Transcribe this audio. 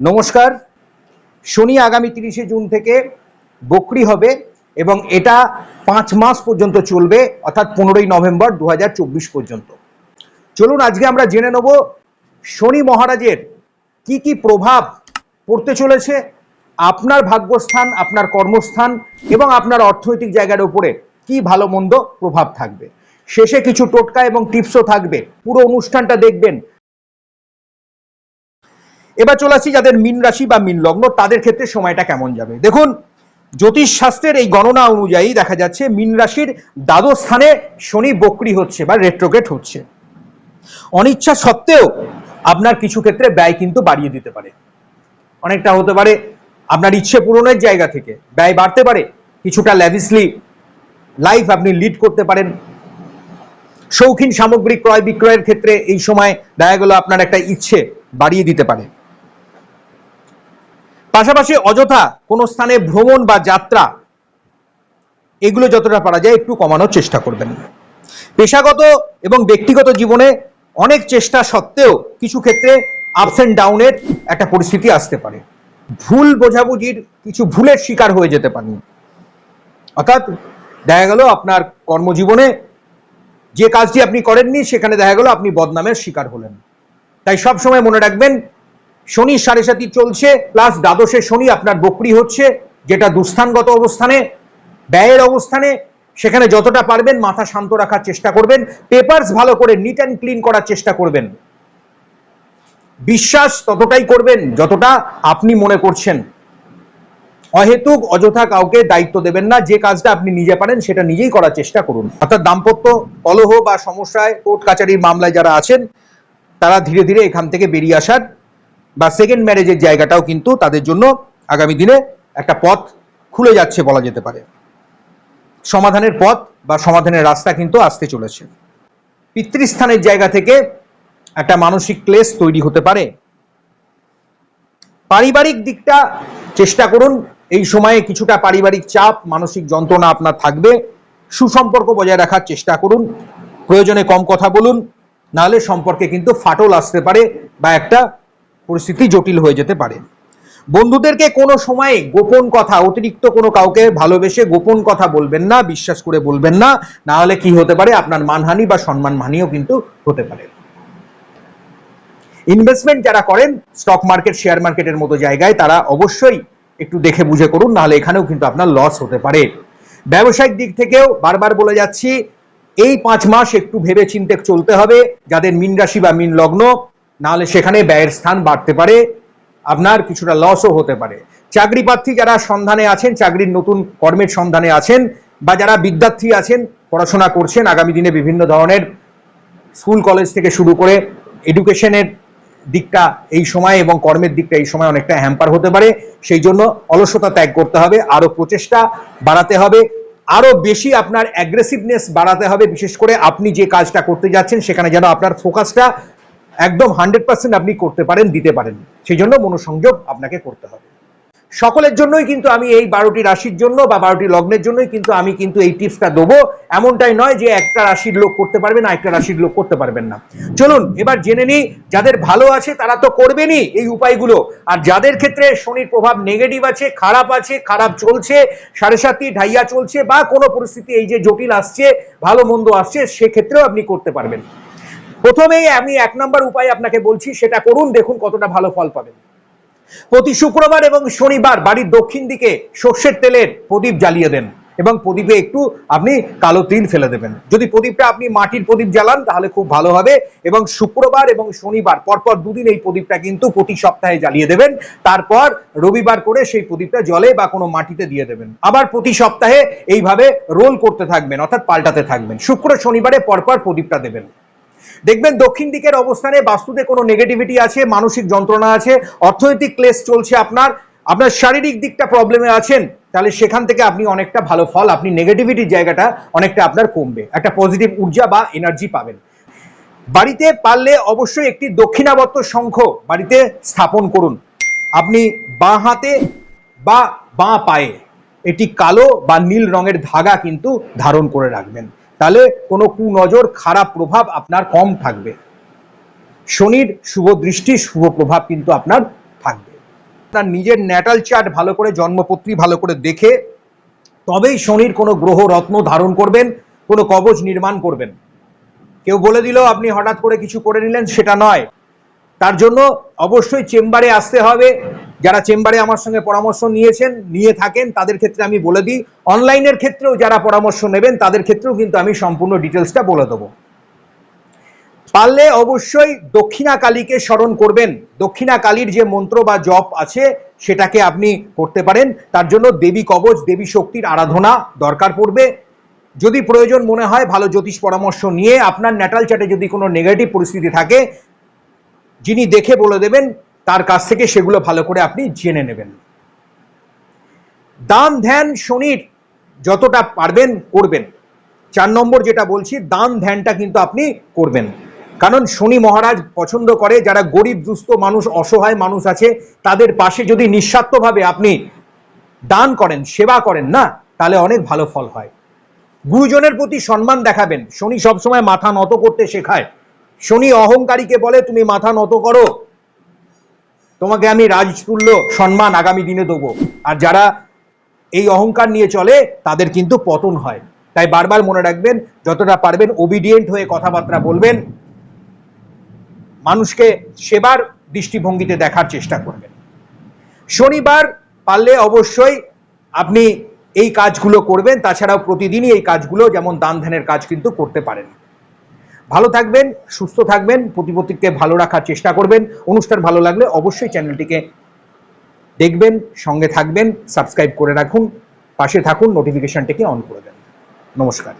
নমস্কার। শনি আগামী তিরিশে জুন থেকে বকরি হবে এবং এটা পাঁচ মাস পর্যন্ত চলবে, অর্থাৎ পনেরোই নভেম্বর দু হাজার চব্বিশ পর্যন্ত। চলুন আজকে আমরা জেনে নেব শনি মহারাজের কি কি প্রভাব পড়তে চলেছে, আপনার ভাগ্যস্থান, আপনার কর্মস্থান এবং আপনার অর্থনৈতিক জায়গার উপরে কি ভালো মন্দ প্রভাব থাকবে। শেষে কিছু টোটকা এবং টিপসও থাকবে। পুরো অনুষ্ঠানটা দেখবেন এবার চলে আসছি যাদের মিন রাশি বা মিন লগ্ন, তাদের ক্ষেত্রে সময়টা কেমন যাবে? দেখুন, জ্যোতিষ শাস্ত্রের এই গণনা অনুযায়ী দেখা যাচ্ছে মিন রাশির দ্বাদশ স্থানে শনি বক্রি হচ্ছে বা রেট্রোগেট হচ্ছে। অনিচ্ছা সত্ত্বেও আপনার কিছু ক্ষেত্রে ব্যয় কিন্তু বাড়িয়ে দিতে পারে। অনেকটা হতে পারে আপনার ইচ্ছে পূরণের জায়গা থেকে ব্যয় বাড়তে পারে, কিছুটা ল্যাভিসলি লাইফ আপনি লিড করতে পারেন। শৌখিন সামগ্রী ক্রয় বিক্রয়ের ক্ষেত্রে এই সময় দেখা গেল আপনার একটা ইচ্ছে বাড়িয়ে দিতে পারে। পাশাপাশি অযথা কোনো স্থানে ভ্রমণ বা যাত্রা, এগুলো যতটা পারা যায় একটু কমানোর চেষ্টা করবেন। পেশাগত এবং ব্যক্তিগত জীবনে অনেক চেষ্টা সত্ত্বেও কিছু ক্ষেত্রে আপস অ্যান্ড ডাউনের একটা পরিস্থিতি আসতে পারে। ভুল বোঝাবুঝির কিছু ভুলের শিকার হয়ে যেতে পারেন। অর্থাৎ দেখা গেল আপনার কর্মজীবনে যে কাজটি আপনি করেননি, সেখানে দেখা গেল আপনি বদনামের শিকার হলেন। তাই সব সময় মনে রাখবেন শনি সাড়ে সাতি চলছে প্লাস দ্বাদশে শনি আপনার বকরি হচ্ছে, যেটা দুস্থানগত অবস্থানে, ব্যয়ের অবস্থানে, সেখানে যতটা পারবেন মাথা শান্ত রাখার চেষ্টা করবেন পেপারস ভালো করে নিট অ্যান্ড ক্লিন করার চেষ্টা করবেন। বিশ্বাস ততটাই করবেন যতটা আপনি মনে করছেন। অহেতুক অযথা কাউকে দায়িত্ব দেবেন না, যে কাজটা আপনি নিজে পারেন সেটা নিজেই করার চেষ্টা করুন। অর্থাৎ দাম্পত্য কলহ বা সমস্যায় কোর্ট কাচারির মামলায় যারা আছেন, তারা ধীরে ধীরে এখান থেকে বেরিয়ে আসার বা সেকেন্ড ম্যারেজের জায়গাটাও কিন্তু তাদের জন্য আগামী দিনে একটা পথ খুলে যাচ্ছে বলা যেতে পারে। সমাধানের পথ বা সমাধানের রাস্তা কিন্তু আসতে চলেছে। পিতৃস্থানের জায়গা থেকে একটা মানসিক ক্লেশ তৈরি হতে পারে। পারিবারিক দিকটা চেষ্টা করুন। এই সময়ে কিছুটা পারিবারিক চাপ, মানসিক যন্ত্রণা আপনার থাকবে। সুসম্পর্ক বজায় রাখার চেষ্টা করুন। প্রয়োজনে কম কথা বলুন। নাহলে সম্পর্কে কিন্তু ফাটল আসতে পারে বা একটা পরিস্থিতি জটিল হয়ে যেতে পারে। বন্ধুদেরকে কোনো সময় গোপন কথা, অতিরিক্ত কোনো কাউকে ভালোবেসে গোপন কথা বলবেন না, বিশ্বাস করে বলবেন না না হলে কি হতে পারে? আপনার মানহানি বা সম্মান হানিও কিন্তু হতে পারে। ইনভেস্টমেন্ট যারা করেন স্টক মার্কেট শেয়ার মার্কেটের মতো জায়গায়, তারা অবশ্যই একটু দেখে বুঝে করুন, নাহলে এখানেও কিন্তু আপনার লস হতে পারে। ব্যবসায়িক দিক থেকেও বারবার বলে যাচ্ছি, এই পাঁচ মাস একটু ভেবে চিন্তে চলতে হবে, যাদের মিন রাশি বা মিন লগ্ন নাহলে সেখানে ব্যয়ের স্থান বাড়তে পারে, আপনার কিছুটা লসও হতে পারে। চাকরি প্রার্থী যারা সন্ধানে আছেন, চাকরির নতুন কর্মের সন্ধানে আছেন, বা যারা বিদ্যার্থী আছেন, পড়াশোনা করছেন, আগামী দিনে বিভিন্ন ধরনের স্কুল, কলেজ থেকে শুরু করে এডুকেশনের দিকটা এই সময় এবং কর্মের দিকটা এই সময় অনেকটা হ্যাম্পার হতে পারে। সেই জন্য অলসতা ত্যাগ করতে হবে, আরও প্রচেষ্টা বাড়াতে হবে। আরও বেশি আপনার অ্যাগ্রেসিভনেস বাড়াতে হবে, বিশেষ করে আপনি যে কাজটা করতে যাচ্ছেন, সেখানে যেন আপনার ফোকাসটা একদম হান্ড্রেড পার্সেন্ট আপনি করতে পারেন, দিতে পারেন। সেই জন্য মনোসংযোগ আপনাকে করতে হবে। সকলের জন্যই কিন্তু আমি এই বারোটি রাশির জন্য বা বারোটি লগ্নের জন্যই কিন্তু আমি কিন্তু এই টিপসটা দেবো। এমনটাই নয় যে একটা রাশির লোক করতে পারবে না একটা রাশির লোক করতে পারবেন না। চলুন, এবার জেনে নিই, যাদের ভালো আছে তারা তো করবেনই এই উপায়গুলো। আর যাদের ক্ষেত্রে শনির প্রভাব নেগেটিভ আছে, খারাপ আছে, খারাপ চলছে, সাড়ে সাতটি ঢাইয়া চলছে বা কোনো পরিস্থিতি এই যে জটিল আসছে, ভালো মন্দ আসছে, সেক্ষেত্রেও আপনি করতে পারবেন। প্রথমেই আমি এক নম্বর উপায় আপনাকে বলছি, সেটা করুন, দেখুন কতটা ভালো ফল পাবেন। প্রতি শুক্রবার এবং শনিবার বাড়ির দক্ষিণ দিকে সর্ষের তেলের প্রদীপ জ্বালিয়ে দেন এবং প্রদীপে একটু আপনি কালো তিল ফেলে দেবেন। যদি প্রদীপটা আপনি মাটির প্রদীপ জ্বালান, তাহলে খুব ভালো হবে এবং শুক্রবার এবং শনিবার পরপর দুদিন এই প্রদীপটা কিন্তু প্রতি সপ্তাহে জ্বালিয়ে দেবেন। তারপর রবিবার করে সেই প্রদীপটা জলে বা কোনো মাটিতে দিয়ে দেবেন। আবার প্রতি সপ্তাহে এইভাবে রোল করতে থাকবেন, অর্থাৎ পাল্টাতে থাকবেন। শুক্র শনিবারে পরপর প্রদীপটা দেবেন। দেখবেন দক্ষিণ দিকের অবস্থানে বাস্তুতে কোনো নেগেটিভিটি আছে, মানসিক যন্ত্রণা আছে, অর্থনৈতিক ক্লেশ চলছে আপনার আপনার শারীরিক দিকটা প্রবলেমে আছেন, তাহলে সেখান থেকে আপনি অনেকটা ভালো ফল, আপনি নেগেটিভিটির জায়গাটা অনেকটা আপনার কমবে, একটা পজিটিভ ঊর্জা বা এনার্জি পাবেন। বাড়িতে পারলে অবশ্যই একটি দক্ষিণাবর্ত শঙ্খ বাড়িতে স্থাপন করুন। আপনি বাঁ হাতে বা বাঁ পায়ে, এটি কালো বা নীল রঙের ধাগা কিন্তু ধারণ করে রাখবেন। তাহলে কোনো কুনজর খারাপ প্রভাব আপনার কম থাকবে। শনির শুভ দৃষ্টি, শুভ প্রভাব কিন্তু আপনার থাকবে। তার নিজের ন্যাটাল চার্ট ভালো করে, জন্মপত্রী ভালো করে দেখে তবেই শনির কোনো গ্রহ, রত্ন ধারণ করবেন, কোনো কবচ নির্মাণ করবেন। কেউ বলে দিল, আপনি হঠাৎ করে কিছু করে নিলেন? সেটা নয়। তার জন্য অবশ্যই চেম্বারে আসতে হবে। যারা চেম্বারে আমার সঙ্গে পরামর্শ নিয়েছেন, নিয়ে থাকেন, তাদের ক্ষেত্রে আমি বলে দিই, অনলাইনের ক্ষেত্রেও যারা পরামর্শ নেবেন, তাদের ক্ষেত্রেও কিন্তু আমি সম্পূর্ণ ডিটেলসটা বলে দেবো। পারলে অবশ্যই দক্ষিণা কালীকে স্মরণ করবেন। দক্ষিণা কালীর যে মন্ত্র বা জপ আছে, সেটাকে আপনি করতে পারেন। তার জন্য দেবী কবচ, দেবী শক্তির আরাধনা দরকার পড়বে। যদি প্রয়োজন মনে হয়, ভালো জ্যোতিষ পরামর্শ নিয়ে আপনার ন্যাটাল চার্টে যদি কোনো নেগেটিভ পরিস্থিতি থাকে, যিনি দেখে বলে দেবেন তার কাছ থেকে সেগুলো ভালো করে আপনি জেনে নেবেন। দান ধ্যান শনির যতটা পারবেন করবেন। চার নম্বর যেটা বলছি, দান ধ্যানটা কিন্তু আপনি করবেন। কারণ শনি মহারাজ পছন্দ করে, যারা গরিব, দুস্থ মানুষ, অসহায় মানুষ আছে, তাদের পাশে যদি নিঃস্বার্থভাবে আপনি দান করেন, সেবা করেন না, তাহলে অনেক ভালো ফল হয়। গুরুজনের প্রতি সম্মান দেখাবেন। শনি সবসময় মাথা নত করতে শেখায়। শনি অহংকারীকে বলে, তুমি মাথা নত করো। তোমাকে আমি রাজতুল্য সম্মান আগামী দিনে দেবো। আর যারা এই অহংকার নিয়ে চলে, তাদের কিন্তু পতন হয়। তাই বারবার মনে রাখবেন, যতটা পারবেন ওবিডিয়েন্ট হয়ে কথাবার্তা বলবেন। মানুষকে সেবার দৃষ্টিভঙ্গিতে দেখার চেষ্টা করবেন। শনিবার পারলে অবশ্যই আপনি এই কাজগুলো করবেন, তাছাড়াও প্রতিদিনই এই কাজগুলো, যেমন দান ধ্যানের কাজ কিন্তু করতে পারেন। ভালো থাকবেন, সুস্থ থাকবেন প্রতিপত্তিকে ভালো রাখার চেষ্টা করবেন। অনুষ্ঠান ভালো লাগলে অবশ্যই চ্যানেলটিকে দেখবেন, সঙ্গে থাকবেন, সাবস্ক্রাইব করে রাখুন, পাশে থাকুন নোটিফিকেশনটিকে অন করে দেন। নমস্কার।